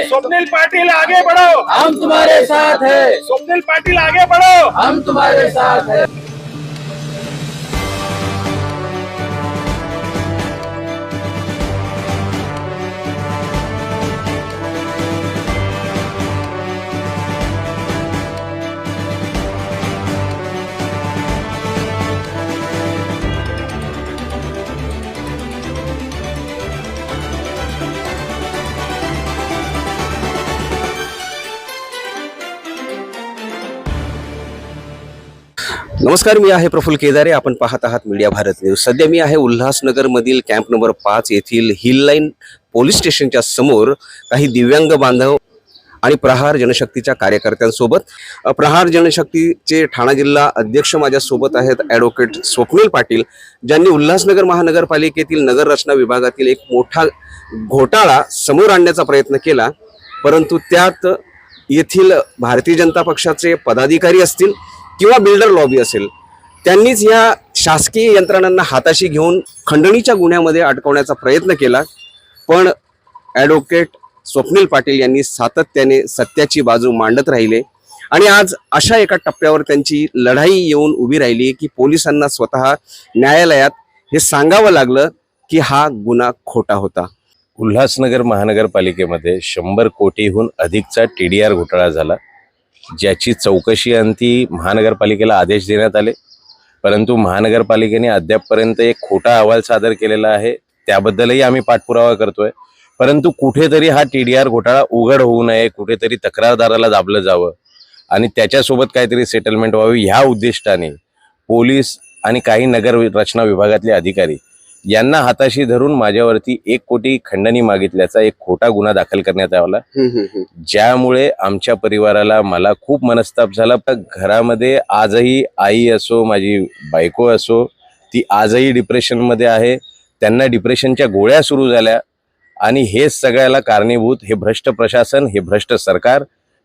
स्वप्निल पाटिल आगे बढ़ो। हम तुम्हारे साथ है। स्वप्निल पाटिल आगे बढ़ो। हम तुम्हारे साथ है। नमस्कार मी आहे प्रफुल केदारे. आपण पाहत आहात मीडिया भारत न्यूज. सध्या मी आहे उल्हासनगरमधील कॅम्प नंबर पाच येथील हिल लाईन पोलीस स्टेशनच्या समोर काही दिव्यांग बांधव आणि प्रहार जनशक्तीच्या कार्यकर्त्यांसोबत. प्रहार जनशक्तीचे ठाणा जिल्हा अध्यक्ष माझ्यासोबत आहेत ॲडव्होकेट स्वप्नील पाटील ज्यांनी उल्हासनगर महानगरपालिकेतील नगर रचना विभागातील एक मोठा घोटाळा समोर आणण्याचा प्रयत्न केला. परंतु त्यात येथील भारतीय जनता पक्षाचे पदाधिकारी असतील किंवा बिल्डर लॉबी असेल त्यांनीच या शासकीय यंत्रणांना हाताशी घेऊन खंडणीच्या गुन्ह्यामध्ये अडकवण्याचा प्रयत्न केला. पण ॲडव्होकेट स्वप्नील पाटील यांनी सातत्याने सत्याची बाजू मांडत राहिले आणि आज अशा एका टप्प्यावर त्यांची लढाई येऊन उभी राहिली की पोलिसांना स्वतः न्यायालयात हे सांगावं लागलं की हा गुन्हा खोटा होता. उल्हासनगर महानगरपालिकेमध्ये शंभर कोटीहून अधिकचा टी डी आर घोटाळा झाला. ज्याची चौकशी अंती महानगरपालिकेला आदेश देण्यात आले. परंतु महानगरपालिकेने अद्यापपर्यंत एक खोटा अहवाल सादर केलेला आहे त्याबद्दलही आम्ही पाठपुरावा करतोय. परंतु कुठेतरी हा टी डी आर घोटाळा उघड होऊ नये कुठेतरी तक्रारदाराला दाबलं जावं आणि त्याच्यासोबत काहीतरी सेटलमेंट व्हावी ह्या उद्दिष्टाने पोलीस आणि काही नगर रचना विभागातले अधिकारी यांना हाताशी धरून माझ्यावरती एक कोटी खंडणी मागितल्याचा एक खोटा गुन्हा दाखल करण्यात आला. ज्यामुळे आमच्या परिवाराला मला खूप मनस्ताप झाला. घरामध्ये आजही आई असो माझी बायको असो ती आजही डिप्रेशनमध्ये आहे. त्यांना डिप्रेशनच्या गोळ्या सुरू झाल्या. आणि हे सगळ्याला कारणीभूत हे भ्रष्ट प्रशासन हे भ्रष्ट सरकार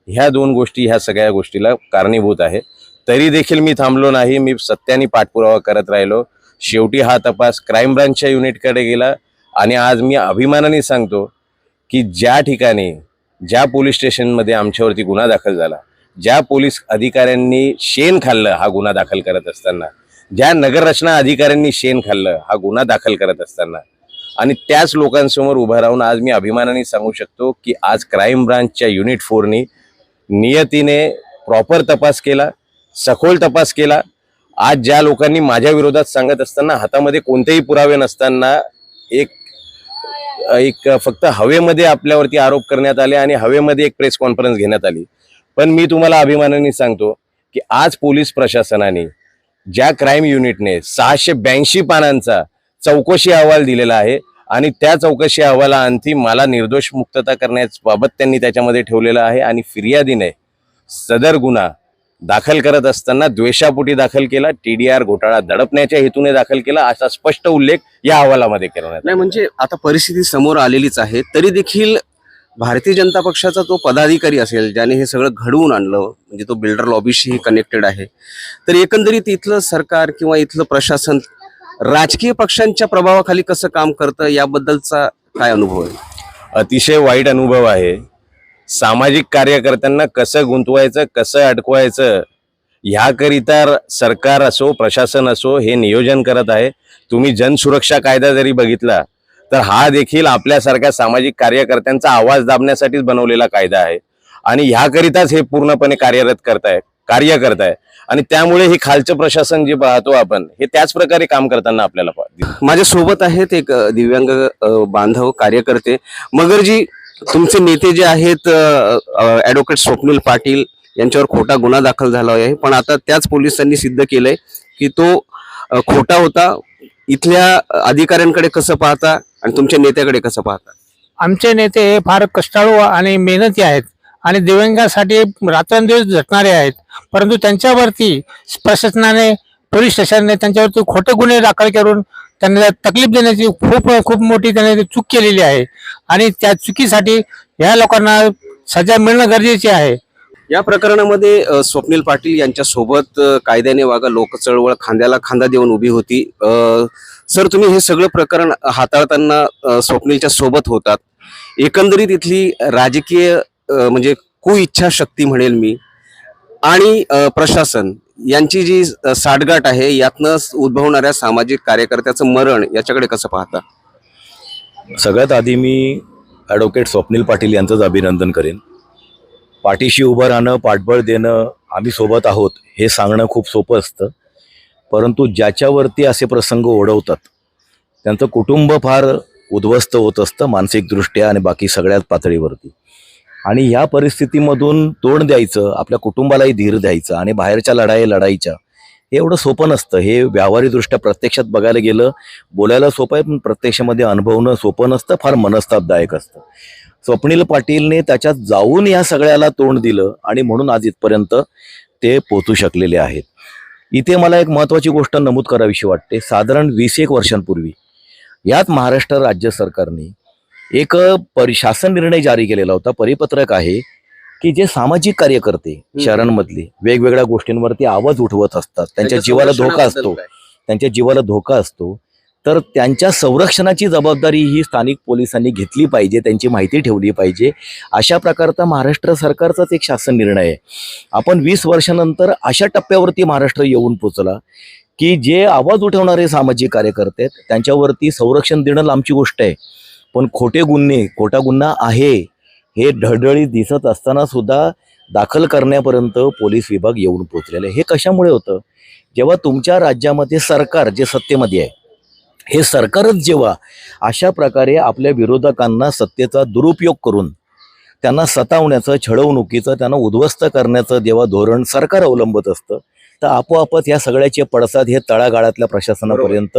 ह्या दोन गोष्टी ह्या सगळ्या गोष्टीला कारणीभूत आहे. तरी देखील मी थांबलो नाही. मी सत्याने पाठपुरावा करत राहिलो. शेवटी हा तपास क्राईम ब्रांचच्या युनिटकडे गेला आणि आज मी अभिमानाने सांगतो की ज्या ठिकाणी ज्या पोलीस स्टेशनमध्ये आमच्यावरती गुन्हा दाखल झाला ज्या पोलीस अधिकाऱ्यांनी शेण खाल्लं हा गुन्हा दाखल करत असताना ज्या नगररचना अधिकाऱ्यांनी शेण खाल्लं हा गुन्हा दाखल करत असताना आणि त्याच लोकांसमोर उभं राहून आज मी अभिमानाने सांगू शकतो की आज क्राईम ब्रांचच्या युनिट फोरनी नियतीने प्रॉपर तपास केला सखोल तपास केला आज ज्या लोकांनी माझ्या विरोधात सांगत असताना हातामध्ये कोणतेही पुरावे नसताना एक एक फक्त हवेमध्ये आपल्यावरती आरोप करण्यात आले आणि हवेमध्ये एक प्रेस कॉन्फरन्स घेण्यात आली. पण मी तुम्हाला अभिमानाने सांगतो की आज पोलीस प्रशासनाने ज्या क्राईम युनिटने सहाशे ब्याऐंशी पानांचा चौकशी अहवाल दिलेला आहे आणि त्या चौकशी अहवालाअंती मला निर्दोष मुक्तता करण्याबाबत त्यांनी त्याच्यामध्ये ठेवलेलं आहे आणि फिर्यादीने सदर गुन्हा दाखल करत असताना द्वेषापोटी दाखल केला टी डी आर घोटाळा दडपण्याच्या हेतूने दाखल केला असा स्पष्ट उल्लेख या अहवालामध्ये करण्यात नाही म्हणजे आता परिस्थिती समोर आलेलीच आहे तरी देखील भारतीय जनता पक्षाचा तो पदाधिकारी असेल ज्याने हे सगळं घडवून आणलं म्हणजे तो बिल्डर लॉबीशी कनेक्टेड आहे तर एकंदरीत इथलं सरकार किंवा इथलं प्रशासन राजकीय पक्षांच्या प्रभावाखाली कसं काम करतं याबद्दलचा काय अनुभव आहे? अतिशय वाईट अनुभव आहे. सामाजिक कार्यकर्त्यांना कसं गुंतवायचं कसं अडकवायचं ह्याकरिता सरकार असो प्रशासन असो हे नियोजन करत आहे. तुम्ही जनसुरक्षा कायदा जरी बघितला तर हा देखील आपल्यासारख्या सामाजिक कार्यकर्त्यांचा आवाज दाबण्यासाठीच बनवलेला कायदा आहे. आणि ह्याकरिताच हे पूर्णपणे कार्यरत करताय कार्य करताय. आणि त्यामुळे हे खालचं प्रशासन जे पाहतो आपण हे त्याच प्रकारे काम करताना आपल्याला माझ्या सोबत आहेत एक दिव्यांग बांधव कार्यकर्ते. मगरजी तुमचे नेते जे आहेत ऍडव्होकेट स्वप्नील पाटील यांच्यावर खोटा गुन्हा दाखल झाला आहे. पण आता त्याच पोलिसांनी सिद्ध केलंय की तो खोटा होता. इथल्या अधिकाऱ्यांकडे कसं पाहता आणि तुमच्या नेत्याकडे कसं पाहता? आमचे नेते हे फार कष्टाळू आणि मेहनती आहेत आणि दिव्यांगासाठी रात्रंदिवस झटणारे आहेत. परंतु त्यांच्यावरती प्रशासनाने पोलीस स्टेशनने त्यांच्यावरती खोटे गुन्हे दाखल करून त्यांना तकलीफ देण्याची खूप खूप मोठी त्याने चूक केलेली आहे. आणि त्या चुकीसाठी ह्या लोकांना सजा मिळणं गरजेचे आहे. या प्रकरणामध्ये स्वप्नील पाटील यांच्यासोबत कायद्याने वागा लोक चळवळ खांद्याला खांदा देऊन उभी होती. सर तुम्ही हे सगळं प्रकरण हाताळताना स्वप्नीलच्या सोबत होतात. एकंदरीत इथली राजकीय म्हणजे म्हणजे कुइच्छाशक्ती म्हणेल मी आणि प्रशासन यांची जी साठगाठ आहे यातनं उद्भवणाऱ्या सामाजिक कार्यकर्त्याचं मरण याच्याकडे कसं पाहता? सगळ्यात आधी मी ॲडव्होकेट स्वप्नील पाटील यांचंच अभिनंदन करेन. पाठीशी उभं राहणं पाठबळ देणं आम्ही सोबत आहोत हे सांगणं खूप सोपं असतं. परंतु ज्याच्यावरती असे प्रसंग ओढवतात त्यांचं कुटुंब फार उद्ध्वस्त होत असतं मानसिकदृष्ट्या आणि बाकी सगळ्याच पातळीवरती. आणि ह्या परिस्थितीमधून तोंड द्यायचं आपल्या कुटुंबालाही धीर द्यायचं आणि बाहेरच्या लढाई लढायच्या हे एवढं सोपं नसतं. हे व्यावहारिकदृष्ट्या प्रत्यक्षात बघायला गेलं बोलायला सोपं आहे पण प्रत्यक्षामध्ये अनुभवणं सोपं नसतं फार मनस्तापदायक असतं. स्वप्नील पाटीलने त्याच्यात जाऊन या सगळ्याला तोंड दिलं आणि म्हणून आज इथपर्यंत ते पोचू शकलेले आहेत. इथे मला एक महत्त्वाची गोष्ट नमूद करावीशी वाटते. साधारण वीस एक वर्षांपूर्वी यात महाराष्ट्र राज्य सरकारने एक शासन निर्णय जारी केलेला होता परिपत्रक आहे की जे सामाजिक कार्यकर्ते शहरांमधले वेगवेगळ्या गोष्टींवरती आवाज उठवत असतात त्यांच्या जीवाला धोका असतो त्यांच्या जीवाला धोका असतो तर त्यांच्या संरक्षणाची जबाबदारी ही स्थानिक पोलिसांनी घेतली पाहिजे त्यांची माहिती ठेवली पाहिजे. अशा प्रकारचा महाराष्ट्र सरकारचाच एक शासन निर्णय आहे. आपण वीस वर्षानंतर अशा टप्प्यावरती महाराष्ट्र येऊन पोचला की जे आवाज उठवणारे सामाजिक कार्यकर्ते आहेत त्यांच्यावरती संरक्षण देणं लांबची गोष्ट आहे. पण खोटे गुन्हे खोटा गुन्हा आहे हे ढळढळीत दिसत असताना सुद्धा दाखल करण्यापर्यंत पोलीस विभाग येऊन पोचलेले आहे. हे कशामुळे होतं जेव्हा तुमच्या राज्यामध्ये सरकार जे सत्तेमध्ये आहे हे सरकारच जेव्हा अशा प्रकारे आपल्या विरोधकांना सत्तेचा दुरुपयोग करून त्यांना सतावण्याचं छळवणुकीचं त्यांना उद्ध्वस्त करण्याचं जेव्हा धोरण सरकार अवलंबत असतं तर आपोआपच या सगळ्याचे पडसाद हे तळागाळातल्या प्रशासनापर्यंत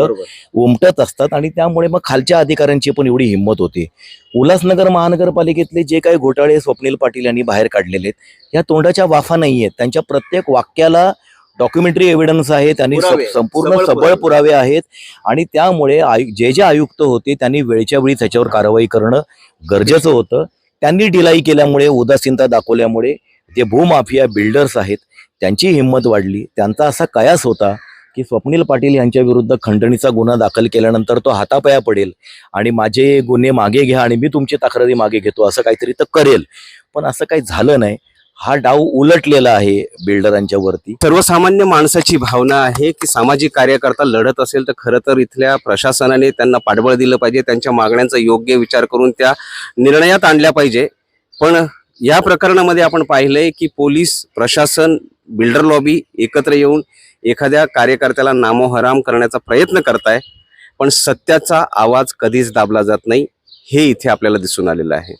उमटत असतात आणि त्यामुळे मग खालच्या अधिकाऱ्यांची पण एवढी हिंमत होते. उल्हासनगर महानगरपालिकेतले जे काही घोटाळे स्वप्नील पाटील यांनी बाहेर काढलेले आहेत या तोंडाच्या वाफा नाही आहेत त्यांच्या प्रत्येक वाक्याला डॉक्युमेंटरी एव्हिडन्स आहे त्यांनी स- पुरावे, संपूर्ण सबळ पुरावे. आहेत. आणि त्यामुळे जे जे आयुक्त होते त्यांनी वेळच्या वेळी त्याच्यावर कारवाई करणं गरजेचं होतं. त्यांनी ढिलाई केल्यामुळे उदासीनता दाखवल्यामुळे जे भूमाफिया बिल्डर्स आहेत त्यांची हिंमत वाढली. त्यांचा असा कयास होता की स्वप्नील पाटील यांच्या विरुद्ध खंडणीचा गुन्हा दाखल केल्यानंतर तो हातापाया पडेल आणि माझे गुन्हे मागे घ्या आणि मी तुमची तक्रारी मागे घेतो असं काहीतरी तर करेल. पण असं काही झालं नाही. हा डाव उलटलेला आहे बिल्डरांच्या वरती. सर्वसामान्य माणसाची भावना आहे की सामाजिक कार्यकर्ता लढत असेल तर खरं तर इथल्या प्रशासनाने त्यांना पाठबळ दिलं पाहिजे. त्यांच्या मागण्यांचा योग्य विचार करून त्या निर्णयात आणल्या पाहिजे. पण या प्रकरणामध्ये आपण पाहिलंय की पोलीस प्रशासन बिल्डर लॉबी एकत्र येऊन एखाद्या कार्यकर्त्याला नामोहराम करण्याचा प्रयत्न करताय पण सत्याचा आवाज कधीच दाबला जात नाही हे इथे आपल्याला दिसून आलेलं आहे.